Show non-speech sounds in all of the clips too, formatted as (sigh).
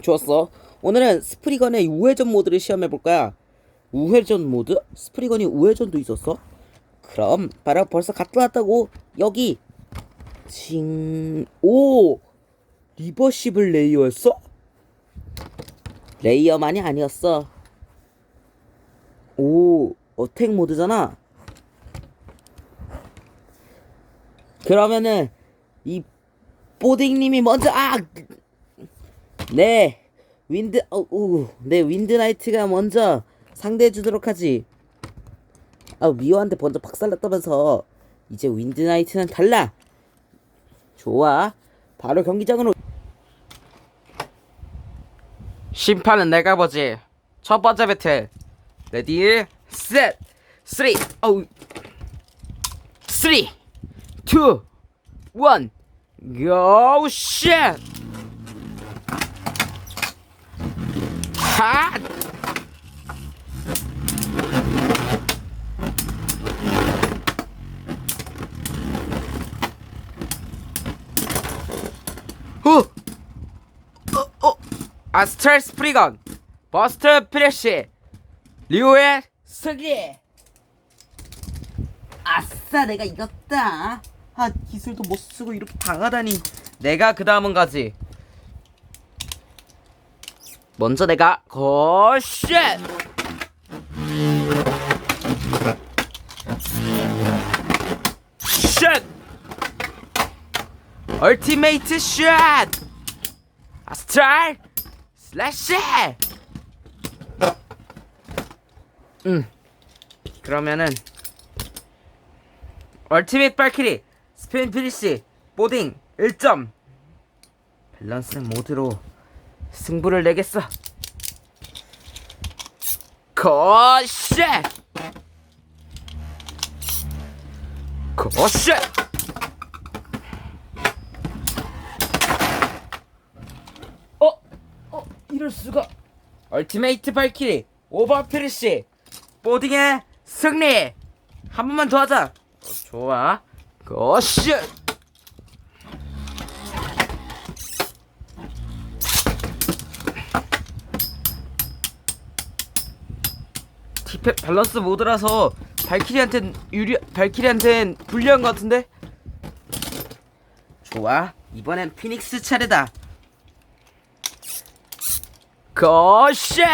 좋았어. 오늘은 스프리건의 우회전 모드를 시험해 볼 거야. 우회전 모드? 스프리건이 우회전도 있었어? 그럼 바로 벌써 갔다 왔다고 여기 징... 오! 리버시블 레이어였어? 레이어만이 아니었어. 오, 어택 모드잖아. 그러면은 이 뽀딩님이 먼저 아! 네, 윈드 어, 우, 네 윈드 나이트가 먼저 상대해 주도록 하지. 아 미호한테 먼저 박살났다면서 이제 윈드 나이트는 달라. 좋아, 바로 경기장으로. 심판은 내가 보지. 첫 번째 배틀. 레디, 셋, 쓰리, 어우, 쓰리, 투, 원, 고, 쉣! 핫! 후! 어, 어, 아스트랄 스프리건, 버스트 프레쉬, 리오의 승리! 아싸, 내가 이겼다. 아, 기술도 못 쓰고 이렇게 당하다니. 내가 그 다음은 가지. 먼저 내가 거쉣! 쉣! 얼티메이트 샷 아스트랄 슬래시 음 그러면은 얼티메이트 발키리 스페인 피니시 보딩 1점. 밸런스 모드로 승부를 내겠어. 거쉣! 거쉣! 어? 어? 이럴 수가. 얼티메이트 발키리 오버피니시 보딩의 승리! 한 번만 더 하자. 어, 좋아. 거쉣! 디페 밸런스 모드라서 발키리한텐 유리 발키리한텐 불리한 것 같은데. 좋아. 이번엔 피닉스 차례다. 거쉣!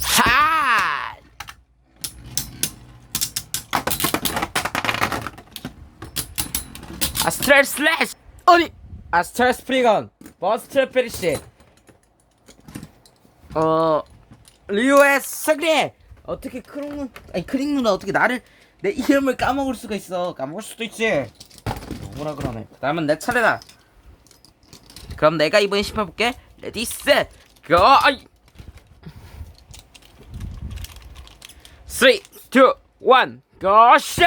하! 아스트랄 슬래시! 아니! 아스트랄 스프리건 버스트 페리시 어 리오의 승리 어떻게 크롱 눈 아니 크링 누나 어떻게 나를 내 이름을 까먹을 수가 있어 까먹을 수도 있지 뭐라 그러네 그다음은 내 차례다 그럼 내가 이번에 심판 볼게 레디 셋 고! 아이 3 2 1 고! 쉣!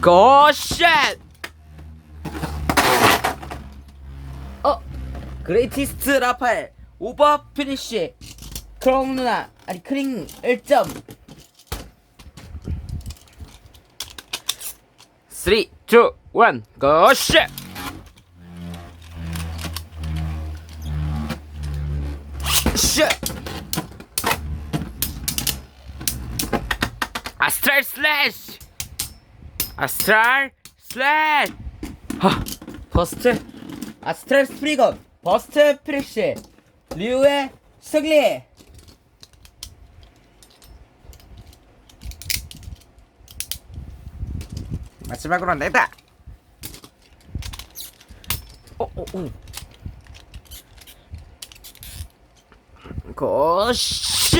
고! 쉣! 그레이티스트 라파엘 오버 피니쉬 크롱 누나 아니 크링 1점. 3 2 1 고쉣! 쉣! 아스트랄 슬래시! 아스트랄 슬래시! 하 버스트? 아스트랄 스프리건 버스트 프리쉬 리우의 승리. 마지막으로 내다. 어어어. 고씨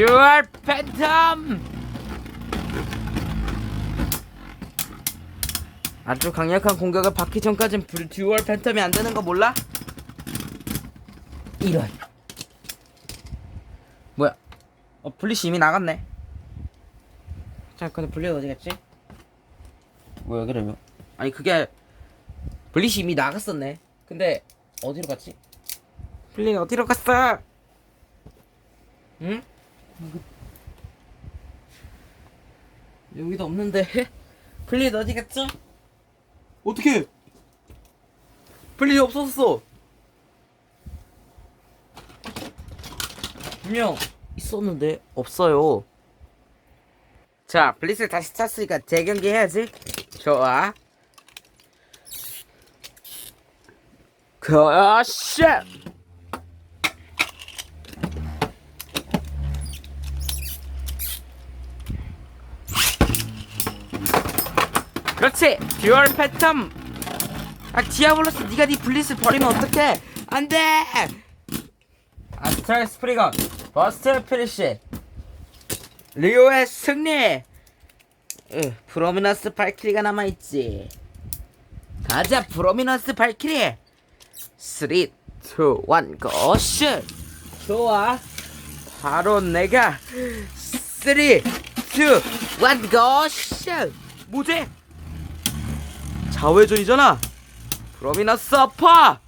듀얼 팬텀 아주 강력한 공격을 받기 전까진 불- 듀얼 팬텀이 안 되는 거 몰라? 이런 뭐야 어 블리시 이미 나갔네 자 근데 블리 어디 갔지? 뭐야 그러면 아니 그게 블리시 이미 나갔었네 근데 어디로 갔지? 블리 어디로 갔어? 응? 여기도 없는데 (laughs) 블리 어디 갔죠? 어떻게? 블리 없었어. 분명 있었는데 없어요. 자, 블리스 다시 찼으니까 재경기 해야지. 좋아. 그샷. 그렇지. 듀얼 패텀 아 디아블로스 네가 네 블리스 버리면 어떡해? 안돼! 아스트랄 스프리건 버스트 피니시 리오의 승리! 으, 프로미너스 발키리가 남아있지. 가자 프로미너스 발키리. 3, 2, 1 고슛! 좋아. 바로 내가 3, 2, 1 고슛! 뭐지? 자회전이잖아. 프로미너스 어퍼.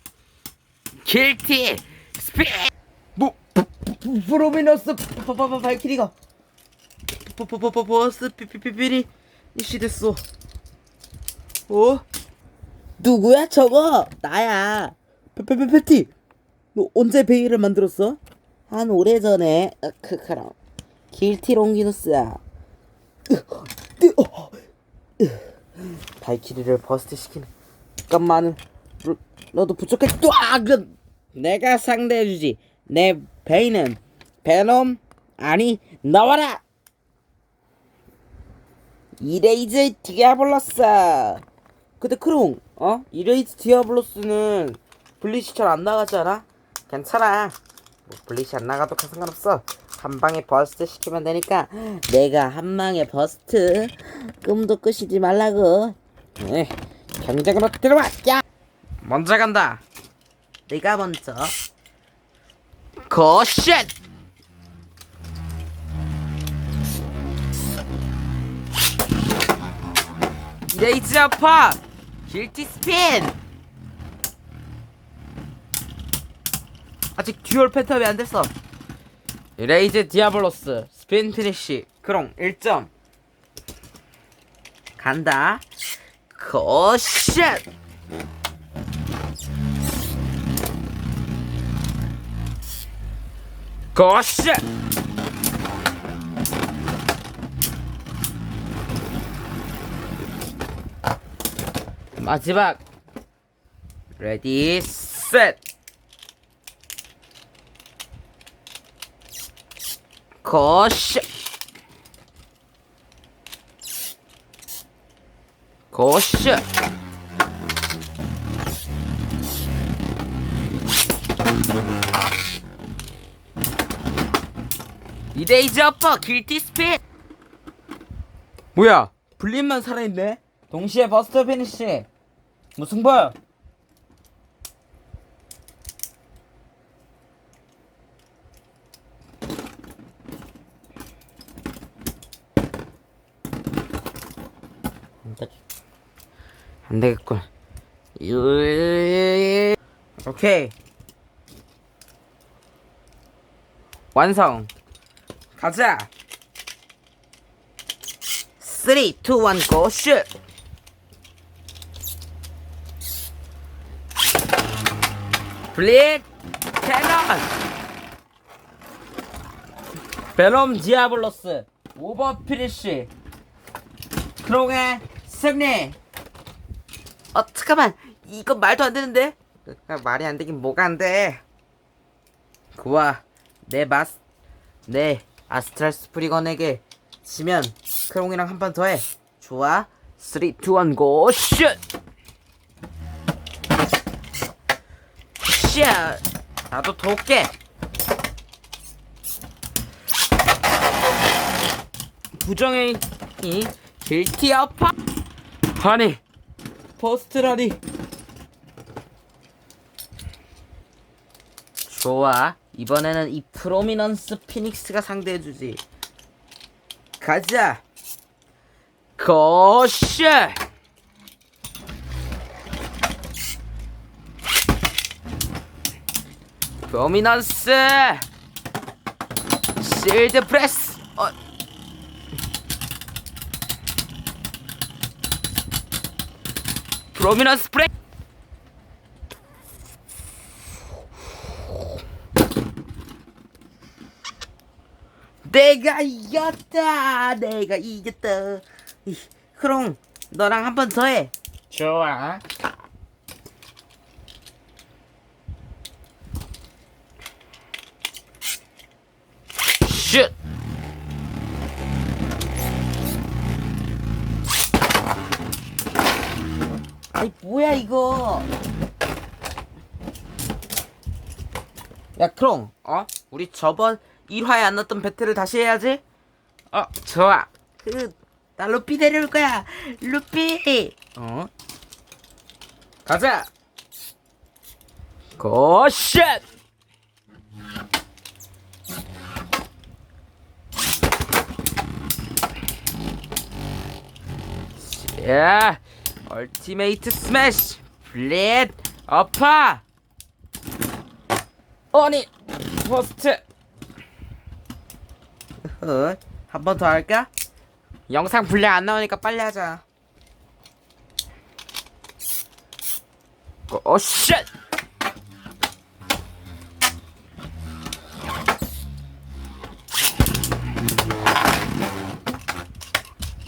길티 스피. 뭐 프로미너스 파파파 발키리가 버버버버스 피피피피리 이씨 됐어. 어? 누구야 저거? 나야. 페페페페티. 너 언제 베일을 만들었어? 한 오래전에. 어, 크크랑. 길티 롱기누스야. 발키리를 버스트 시키는 잠깐만 너, 너도 부족해. 또 그, 내가 상대해주지. 내 베인은 베놈 아니 나와라! 이레이즈 디아블로스! 근데 크롱 어? 이레이즈 디아블로스는 블리시 잘안 나가잖아? 괜찮아. 뭐 블리시 안 나가도 상관없어. 한 방에 버스트 시키면 되니까 내가 한 방에 버스트. 꿈도 꾸시지 말라고 네, 경쟁으로 들어와 야 먼저 간다. 내가 먼저. 고쉣! 레이즈 아파! 길티 스핀! 아직 듀얼 패턴이 안 됐어. 레이즈 디아블로스 스핀 피니쉬. 크롱 1점. 간다 고쉣 고쉣 마지막 레디 셋 고쉣 고쉣 이데이즈 어퍼 길티 스핏 뭐야? 블린만 살아있네? 동시에 버스터 피니시 무슨 봐 안 되겠군. 으- 오케이. 완성. 가자. 3, 2, 1, 고, 슛! 블릿! 캐논! 베놈 디아블로스! 오버 피니쉬! 크롱의 승리! 어 잠깐만 이건 말도 안 되는데 아, 말이 안 되긴 뭐가 안 돼. 그와 내 마스 내 아스트랄 스프리건에게 지면 크롱이랑 한 판 더 해. 좋아. 3, 2, 1, 고, 슛! 슛! 나도 돕게! 부정의 이 길티 아파 아니 버스트라니. 좋아. 이번에는 이 프로미넌스 피닉스가 상대해주지. 가자. 고시. 프로미넌스. 실드 프레스. 어. 프로미넌 스 프레. 내가 이겼다. 내가 이겼다. 이, 그럼 너랑 한 번 더 해. 좋아. 슛. 아이 뭐야 이거? 야 크롱, 어? 우리 저번 1화에 안 넣었던 배틀을 다시 해야지. 어, 좋아. 그, 나 루피 데려올 거야. 루피. 어? 가자. 고쉣. 야, 얼티메이트 스매시, 블릿, 어파. 아니, 버스트. 어, 한 번 더 할까? 영상 분량 안 나오니까 빨리 하자. 어, 쉣!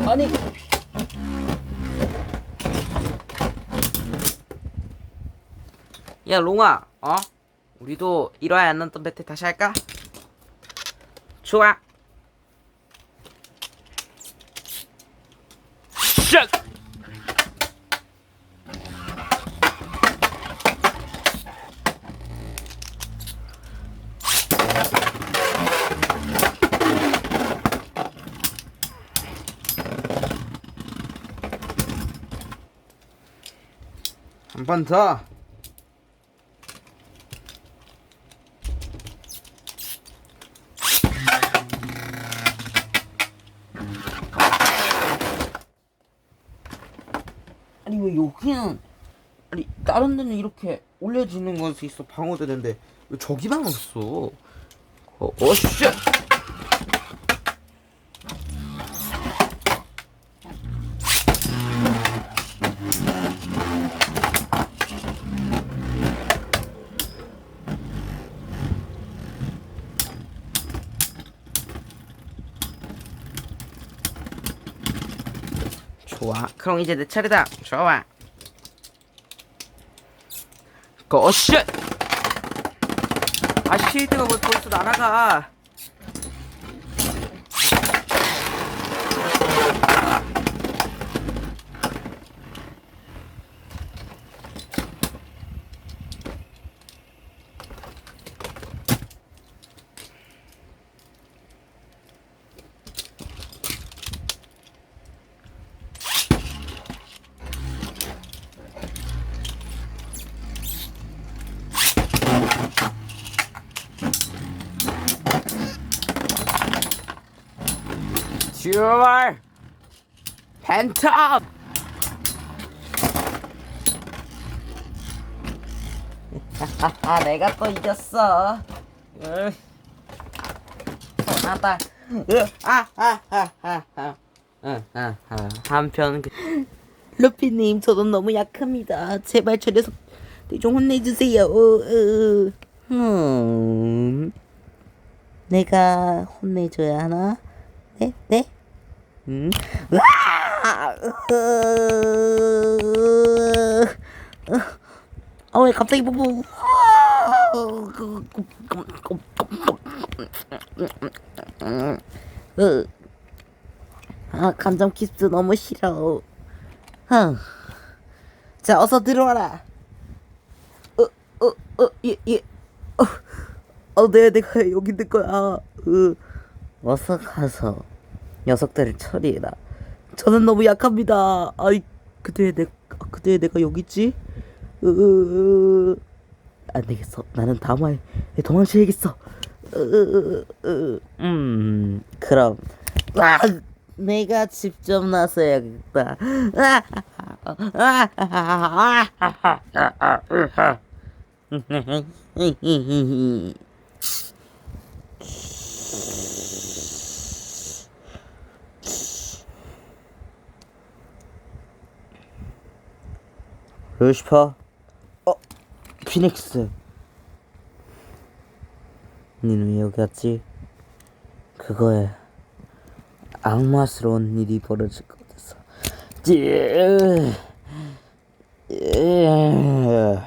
아니. 야, 롱아, 어? 우리도 1화에 안 났던 배틀 다시 할까? 좋아. 샷! 한번 더. 아니 왜 여기는 아니 다른 데는 이렇게 올려지는 것이 있어 방어되는데 왜 저기만 없어? 어, 어 쉣! 좋아. 그럼 이제 내 차례다. 좋아. 고쉣! 아 실드가 왜 벌써 날아가? 듀얼 펜탑 아 내가 또 이겼어 으, 하다 아아아아아 한편 그- 루피님 저도 너무 약합니다 제발 저 녀석 좀 혼내주세요 어, 으, 으. 음, 내가 혼내줘야 하나? 네? 네? 음? 어, 왜 갑자기 뽀뽀? 으. 아, 감정 키스 너무 싫어. 흥. 자, 어서 들어와라. 어, 어, 어, 예, 예. 어, 어, 네, 내가 여기 있는 거야. 어. 어서 가서 녀석들을 처리해라. 저는 너무 약합니다. 아이, 그때 내, 아, 그, 근데 내가 여기 있지? 으, 안 되겠어. 나는 다음에 도망쳐야겠어. 으, 으, 음, 그럼 아, 내가 직접 나서야겠다. 아, 아, 아, 아, 아, 아, 루시퍼 어? 피닉스. 니는 왜 여기 왔지? 그거에 악마스러운 일이 벌어질 것 같아서. 찌- 으- 으-